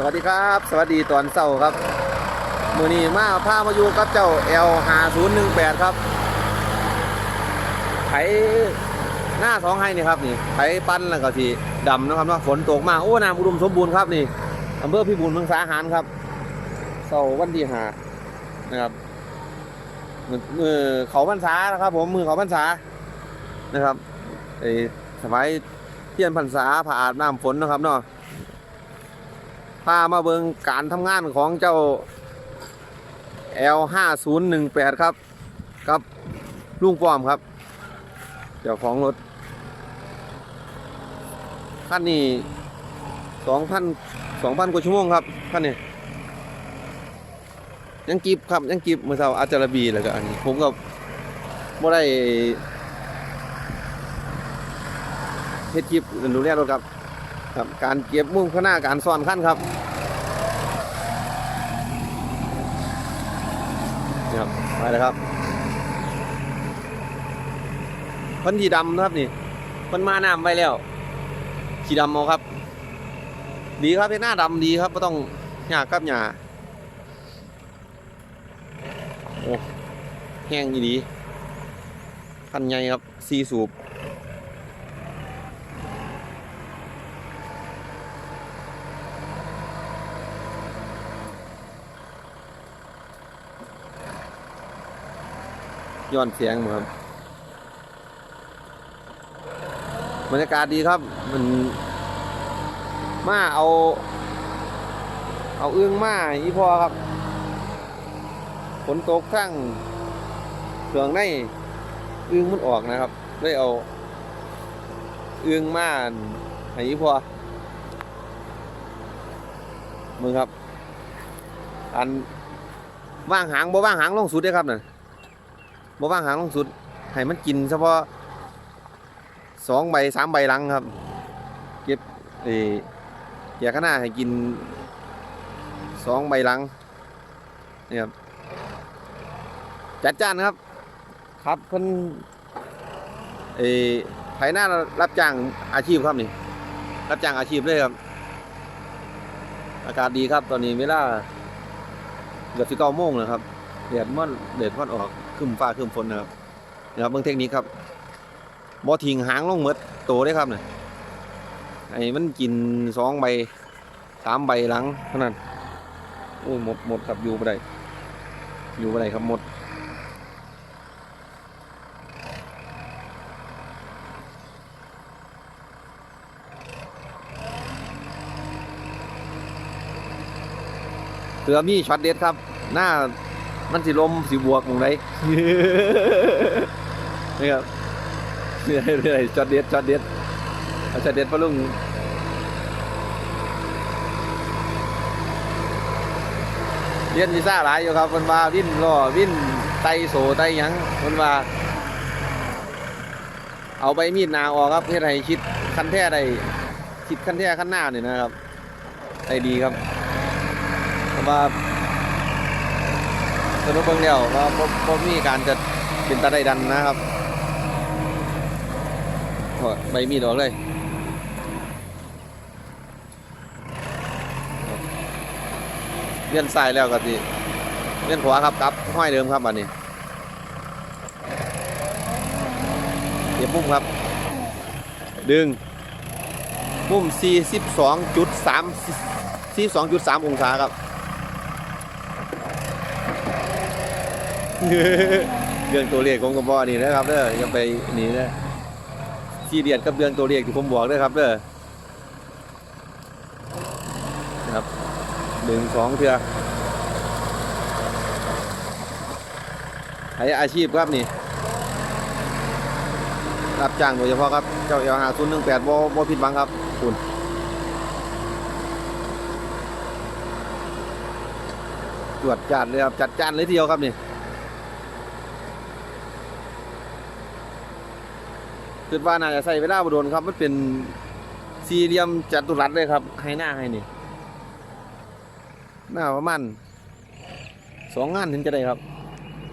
สวัสดีครับ สวัสดีตอนเช้าครับ มือนี้มาพามาอยู่กับเจ้า L 5 0 1 8ครับไถหน้าสองให้นี่ครับนี่ไถปั้นแล้วก็ทีดำนะครับเนาะฝนตกมาโอ้น้ำอุดมสมบูรณ์ครับนี่อำเภอพิบูลเมืองสาหารครับเสาร์วันที่หานะครับมือมือเขาพรรษานะครับ ผมมือเขาพรรษานะครับไอ้สมัยเที่ยนพรรษาผ่าอาบน้ำฝนนะครับเนาะ พามาเบิงการทำงานของเจ้า L 5 0 1 8 ครับ กับลุงป้อมครับ เจ้าของรถคันนี้สองพันสองพันกว่าชั่วโมงครับคันนี้ยังกิบครับยังกิบเมื่อเช้าอาจารบีแล้วก็อันนี้ ผมก็บ่ได้เฮ็ดคลิปดูแลรถครับครับ การเก็บมุมข้างหน้าการซ่อนขั้นครับ นี่ครับไปเลยครับพันธีดำนะครับนี่เพันมาน้ำไปแล้วขีดำเอาครับ ดีครับเป็นหน้าดำดีครับไม่ต้องหยากับหยาโอ้แห้งดีพันใหญ่ครับซีสูบ ย้อนเสียงมาครับบรรยากาศดีครับมันมาเอา เอาเอื้องมาอีพอครับฝนตกข้างเครื่องในเอื้องมันออกนะครับได้เอาเอื้องมาให้อีพอมึงครับ อันว่างหางบ่ว่างหางลงสุดได้ครับน่ะ บ่ว่างหางลงสุดให้มันกินเฉพาะสองใบสามใบหลังครับ เก็บเออเกียร์ข้างหน้าให้กินสองใบหลังนี่ครับจัดจ้านครับ ครับเพิ่นเออไถหน้ารับจ้างอาชีพครับนี่รับจ้างอาชีพเลยครับ อากาศดีครับตอนนี้เวลาเกือบสิบเก้าโมงแล้วครับแดดมันแดดมันออก ครึมฟ้าครึมฝนนะครับนะครับเบื้องเทคนิคครับบ่ทิ้งหางลงหมดโตได้ครับเนี่ยไอ้มันกินสองใบสามใบหลังเท่านั้นโอ้ยหมดหมดครับอยู่ไปได้อยู่ไปได้ครับหมดเสือมีช็อตเด็ดครับ หน้า มันสิลมสิบวกหมองไดนี่ครับนี่เรื่อยๆช็อตเด็ดช็อตเด็ดเอาช็อตเด็ดปะลุงเรียนวีซ่าหลายอยู่ครับมันว่าวินล้อวิ่นไตโสไตยังมันว่าเอาใบมีดนาออกครับเฮ็ดให้ชิดคันแท้ได้ชิดคันแท้คันหน้านี่นะครับได้ดีครับเพราะว่า สรุปเบิ่งแล้วว่าบ่บ่มีการจะเป็นตาได้ดันนะครับโอ้ยใบมีดออกเลยเลี้ยนซ้ายแล้วก็สิเลี้ยนขวาครับกลับห้อยเดิมครับอันนี้เก็บมุมครับ ดึงมุม42.3 42.3 องศาครับ เรื่องตัวเลขของกบอนี่นะครับเด้ออย่าไปนี่นะซีเรียสกับเรื่องตัวเลขที่ผมบอกเด้อครับเด้อครับหนึ่งสองเทือใช้อาชีพครับนี่รับจ้างโดยเฉพาะครับ เจ้าเอลหาศูนย์หนึ่งแปดบ่บ่ผิดหวังครับคุณตรวจจัดเลยครับจัดจานเลยทีเดียวครับนี่ คิดว่าน่าจะใส่เวลาบโดนครับ มันเป็นสี่เหลี่ยมจัตุรัสเลยครับ ให้หน้าให้นี่ หน้าประมาณสองงานถึงจะได้ครับ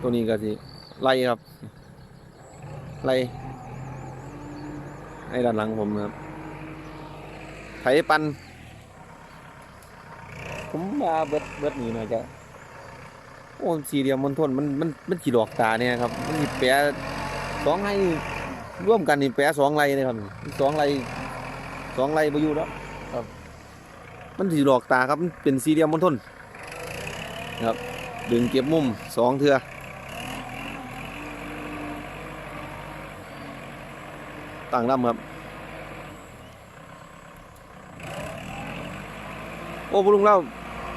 ตัวนี้ก็สิไล่ครับ ไล่ให้ด้านหลังผมครับ ไถปัน ผมว่าเบิดเบิดนี่น่าจะโอ้สี่เหลี่ยมมณฑลมันมันมันสิหลอกตาเนี่ยครับ มันสิแปะสองไร่ ร่วมกันนี่แปะสองไร่เลยครับสองไรสองไร่บ่อยู่แล้วครับ มันสิหลอกตาครับเป็นสี่เหลี่ยมมณฑลครับดึงเก็บมุมสองเทือต่างลำครับ โอ้พลุงเล่า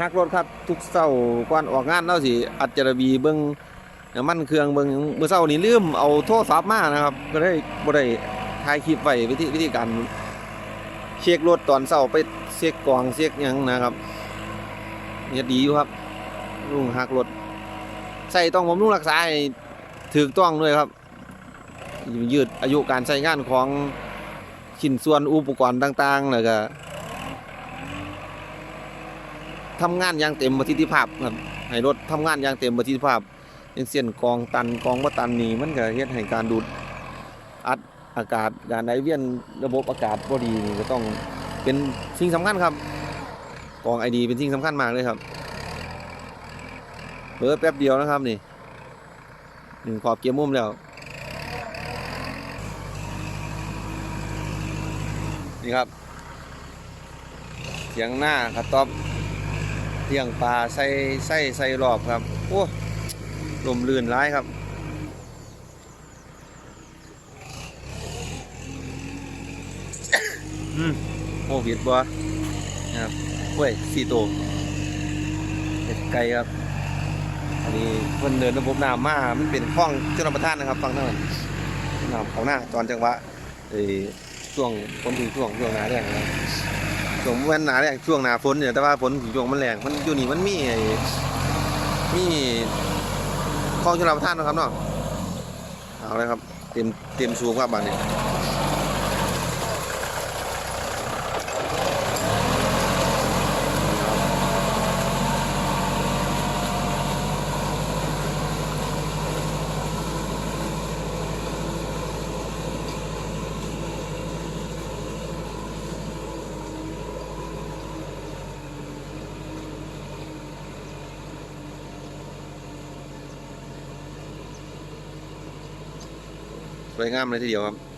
ฮักรถครับ ทุกเช้าก่อนออกงานเล่าสิอัดจระบีเบิ้ง น้ำมันเครื่องเบิ้งเมื่อเช้านี้ลืมเอาโทรศัพท์มานะครับก็ได้บ่ได้ถ่ายคลิปไว้วิธีวิธีการเช็ครถตอนเช้าไปเช็คกล่องเช็คหยังนะครับเนี่ยดีอยู่ครับลุงหักรถใส่ต้องผมลุงรักษาให้ถูกต้องด้วยครับ ยืดอายุการใช้งานของชิ้นส่วนอุปกรณ์ต่างๆแล้วก็ทำงานอย่างเต็มประสิทธิภาพครับให้รถทำงานอย่างเต็มประสิทธิภาพ อย่างเส้นกองตันกองว่าตันนี่มันก็เฮ็ดให้การดูดอัดอากาศการไหลเวียนระบบอากาศบ่ดีนี่ก็ต้องเป็นสิ่งสำคัญครับกองไอดีเป็นสิ่งสำคัญมากเลยครับเปิดแป๊บเดียวนะครับนี่หนึ่งขอบเกียร์มุมแล้วนี่ครับเสียงหน้ากระต๊อบเที่ยงปลาใส่ใส่ใส่รอบครับโอ้ ลมลื่นร้ายครับ อืมโอ้ผิดบ่นะครับเว้ยสี่ตัวเห็ดไก่ครับ อันนี้เพิ่นเดินระบบน้ำมา มันเป็นคลองชลประทานนะครับฟังทั้งนั้นน้ำเขาหน้าตอนจังหวะเอ้ช่วงฝนถึงช่วงช่วงหนาแรงนะครับช่วงวันหนาแรงช่วงหนาฝนเนี่ยแต่ว่าฝนถึงช่วงมันแรงมันอยู่นี่มันมีไอ้มี คลองชลประทานนะครับเนาะเอาเลยครับเตรียมเตรียมสูงครับบ้านนี้ส วยงามเลยทีเดียวครับ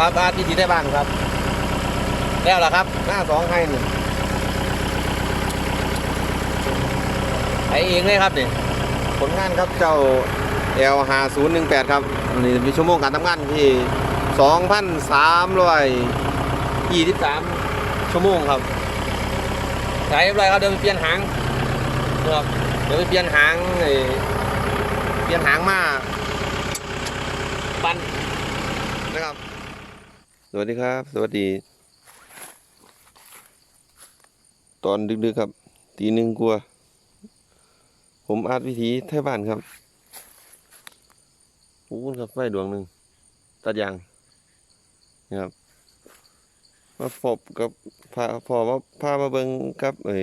ครับอาที่ที่ได้บ้านครับ แล้วล่ะครับ หน้าสองให้หนึ่งไปเองเลยครับเนี่ยผลงานครับเจ้า L 5 0 1 8ครับนี่มีชั่วโมงการทำงานที่ 2,323 ชั่วโมงครับใช้เรียบร้อยครับเดี๋ยวไปเปลี่ยนหางนะครับเดี๋ยวไปเปลี่ยนหางเปลี่ยนหางมาปันนะครับ สวัสดีครับ สวัสดี ตอนดึกๆครับตีหนึ่งกลัว ผมอาร์ตวิถีไทยบ้านครับปูนครับไฟดวงหนึ่งตัดยางนะครับมาพบกับพาพอมาพามาเบิงกับไอ้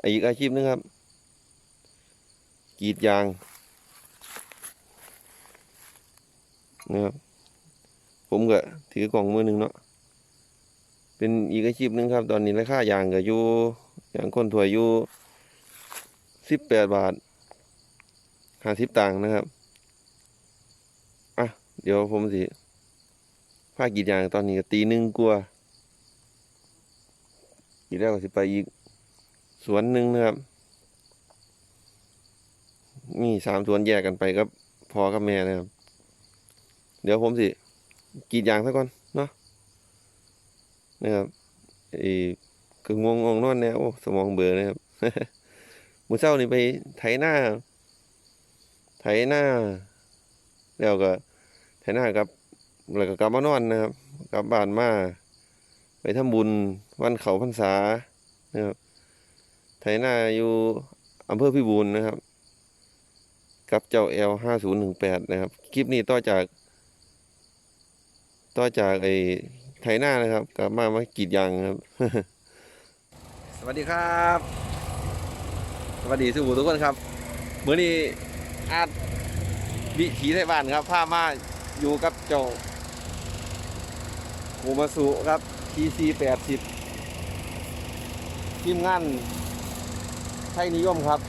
ไอ้อีกอาชีพหนึงครับกรีดยางนะครับ ผมก็ถือกล่องมือหนึ่งเนาะเป็นอีกอาชีพหนึ่งครับ ตอนนี้ราคายางก็อยู่อย่างคนถั่วยอยู่สิบแปดบาทห้าสิบตังค์นะครับอะเดี๋ยวผมสิภาคกีดยางตอนนี้ก็ตีหนึ่งกลัวาอีกแล้วก็สิไปอีกสวนหนึ่งนะครับมีสามสวนแยกกันไปกับพอกับแม่นะครับ เดี๋ยวผมสิ กีดยางซะก่อนเนาะนะครับไอ้คืองงงงนอนแนวโอ้สมองเบื่อนะครับมื้อเช้านี่ไปไถนาไถนาแล้วก็ไถนากับแล้วก็กลับมานอนนะครับ กลับบ้านมาไปทำบุญวันเขาพรรษานะครับไถนาอยู่อำเภอพิบูลนะครับ กับเจ้า L ห้าศูนย์หนึ่งแปดนะครับ คลิปนี้ต่อจาก ต่อจากไอ้ไถนานะครับกลับมามากรีดยางครับ สวัสดีครับ สวัสดีสุบูทุกคนครับเมื้อนี้อาจวิถีไทยบ้านครับพามาอยู่กับเจ้าโคมาสุครับ TC 80ทีมงานไทยนิยมครับ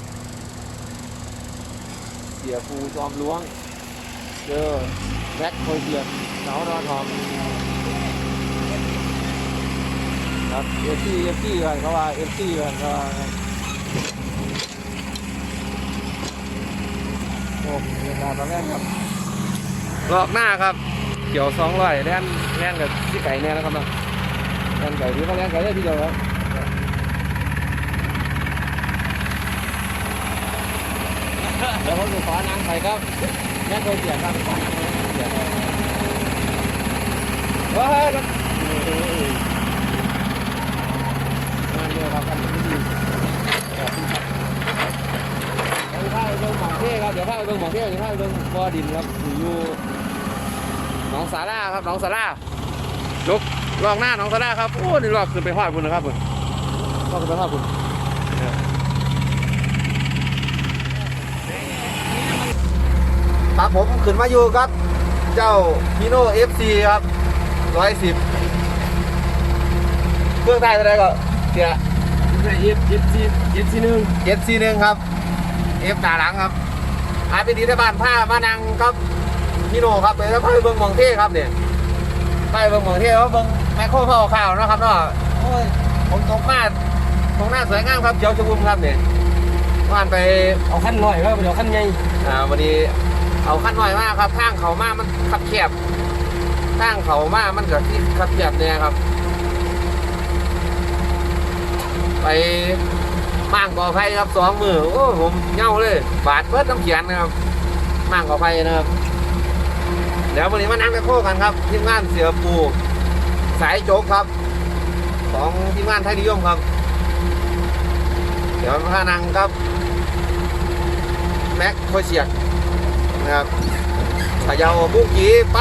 เสียฟูจอมล้วง เจอแบ็คโคเชียนเหนานอนทองครับเอฟซีเอฟซีกันเขาว่าเอฟซีกันเขาว่าโอ้เวลาตอนแรกครับรอบหน้าครับเกี่ยวสองร้อยแล่นแล่นกับที่ไก่เนี่ยนะครับเนาะแล่นไก่ที่เขาแล่นไก่ได้ทีเดียวครับ เดี๋ยวผมจะขอนางไข่ครับแม่เคยเสียครับขอนางเสียครับเฮ้ยมาเดียวครับกันที่ดีเดี๋ยวพาไปเบิ่งหมองเท่ครับเดี๋ยวพาไปเบิ่งหมองเท่เดี๋ยวพาไปเบิ่งบ่อดินครับอยู่หนองสาราครับหนองสาราลุกลองหน้าหนองสาราครับโอ้นี่ลอกขึ้นไปหอดบุญนะครับบุญลอกขึ้นไปหอดบุญ ครับผมขึ้นมาอยู่ครับ เจ้าพีโน่เอฟซีครับร้อยสิบเครื่องไทยเท่าไหรก็เสียเย็บเย็บซีเย็บซีหนึ่งเอฟซีหนึ่งครับเอฟตาหลังครับหายไปดีที่บ้านผ้ามานังครับพีโน่ครับไปแล้วไปเบิ่งหมองเท่ครับเนี่ยไปเบิ่งหมองเท่ว่าเบิ่งแมคโครพ่อข่าวเนาะครับเนาะโอ้ยผมตกมาตรงหน้าสวยงามครับเจ้าชะวุมครับเนี่ยว่านไปเอาขั้นหน่อยครับเดี๋ยวขั้นใหญ่อ่าวันนี้ เอาขั้นหน่อยมากครับทางเขามากมันขับแคบทางเขามากมันเก็ที่ขับแคบเนี่ยครับ ไปมั่างก่อไฟครับสองมือโอ้ผมเหงาเลย บาดเพิดน้ำเขียนนะครับมั่างก่อไฟนะครับเดี๋ยววันนี้มานั่งตะโคกันครับทีมงานเสือปูสายโจ๊กครับ ของทีมงานไทยนิยมครับ เดี๋ยวมานั่งครับแม็กโคเชียก นะครับพะเยาบุกยีไป